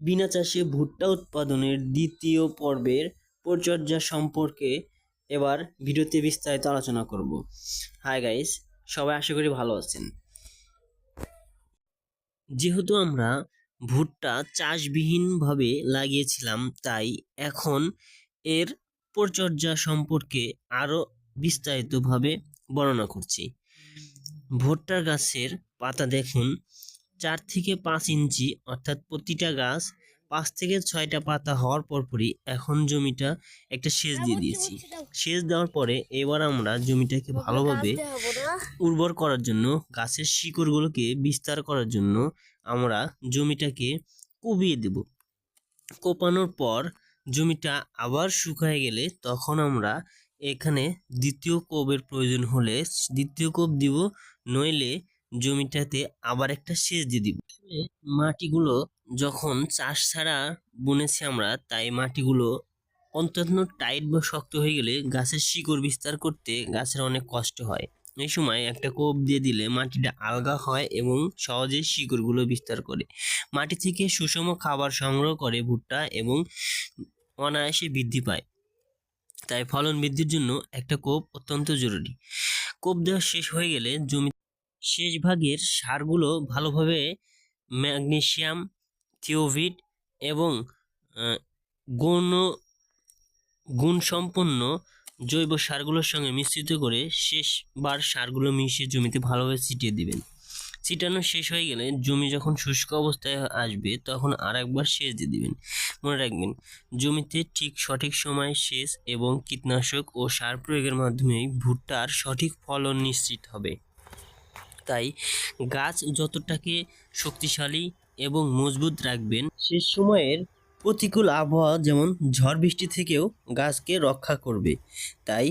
বিনা চাষে ভুট্টা উৎপাদনের দ্বিতীয় পর্বের পরিচর্যা সম্পর্কে এবার ভিডিওতে বিস্তারিত আলোচনা করব। হাই গাইস সবাই আশা করি ভালো আছেন। যেহেতু আমরা ভুট্টা চাষবিহীনভাবে লাগিয়েছিলাম, তাই এখন এর পরিচর্যা সম্পর্কে আরও বিস্তারিতভাবে বর্ণনা করছি। ভুট্টার গাছের পাতা দেখুন। চার থেকে পাঁচ ইঞ্চি অর্থাৎ প্রতিটা গাছ পাঁচ থেকে ছয়টা পাতা হওয়ার পরপরই এখন জমিটা একটা সেচ দিয়ে দিয়েছি। সেচ দেওয়ার পরে এবার আমরা জমিটাকে ভালোভাবে উর্বর করার জন্য গাছের শিকড়গুলোকে বিস্তার করার জন্য আমরা জমিটাকে কুবিয়ে দেব। কোপানোর পর জমিটা আবার শুকায় গেলে তখন আমরা এখানে দ্বিতীয় কোবের প্রয়োজন হলে দ্বিতীয় কোপ দিব নইলে জমিটাতে আবার একটা সেচ দিয়ে দিব। মাটিগুলো যখন চাষ ছাড়া বুনেছি আমরা, তাই মাটিগুলো অন্তত টাইট বা শক্ত হয়ে গেলে গাছের শিকড় বিস্তার করতে গাছের অনেক কষ্ট হয়। এই সময় একটা কোপ দিয়ে দিলে মাটিটা আলগা হয় এবং সহজে শিকড়গুলো বিস্তার করে। মাটি থেকে সুষম খাবার সংগ্রহ করে ভুট্টা এবং অনায়াসে বৃদ্ধি পায়। তাই ফলন বৃদ্ধির জন্য একটা কোপ অত্যন্ত জরুরি। কোপ দেওয়া শেষ হয়ে গেলে জমি শেষ ভাগের সারগুলো ভালোভাবে ম্যাগনেসিয়াম থিওভিট এবং গৌণ, গুণসম্পন্ন জৈব সারগুলোর সঙ্গে মিশ্রিত করে শেষবার সারগুলো মিশিয়ে জমিতে ভালোভাবে ছিটিয়ে দিবেন। ছিটানো শেষ হয়ে গেলে জমি যখন শুষ্ক অবস্থায় আসবে তখন আর একবার সেচ দিয়ে দিবেন। মনে রাখবেন, জমিতে ঠিক সঠিক সময়ে সেচ এবং কীটনাশক ও সার প্রয়োগের মাধ্যমে ভুট্টার সঠিক ফলন নিশ্চিত হবে। তাই গাছ যতটাকে শক্তিশালী এবং মজবুত রাখবেন, সে সময়ের প্রতিকূল আবহাওয়া যেমন ঝড় বৃষ্টি থেকেও গাছকে রক্ষা করবে। তাই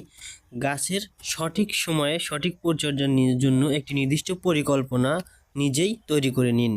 গাছের সঠিক সময়ে সঠিক পরিচর্যার জন্য একটি নির্দিষ্ট পরিকল্পনা নিজেই তৈরি করে নিন।